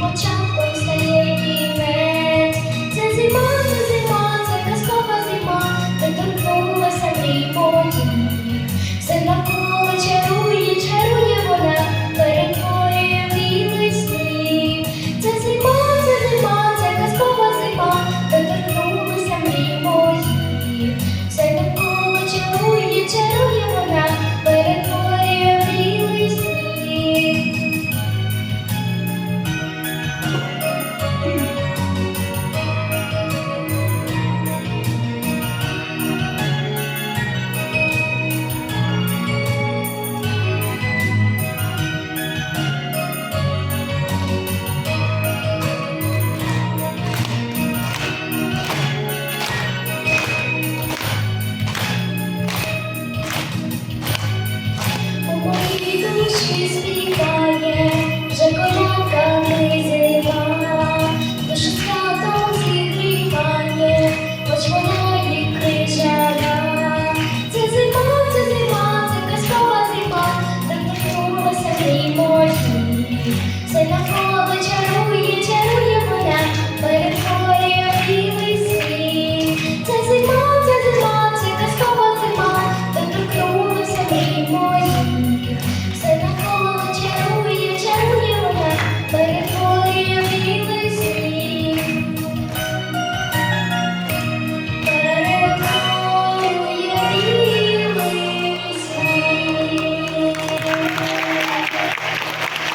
початком стає кінець. Це зима, це зима, це казкова зима, де торкнулася мрій події. Все навколо чарує, чарує вона, перетворює сніг. Це зима, це зима, це казкова зима, де торкнулася мрій мої. душі співає, вже колянка хоч вона кричала. Це зима, це зима, це казкова так торкнулася в ній мої, це.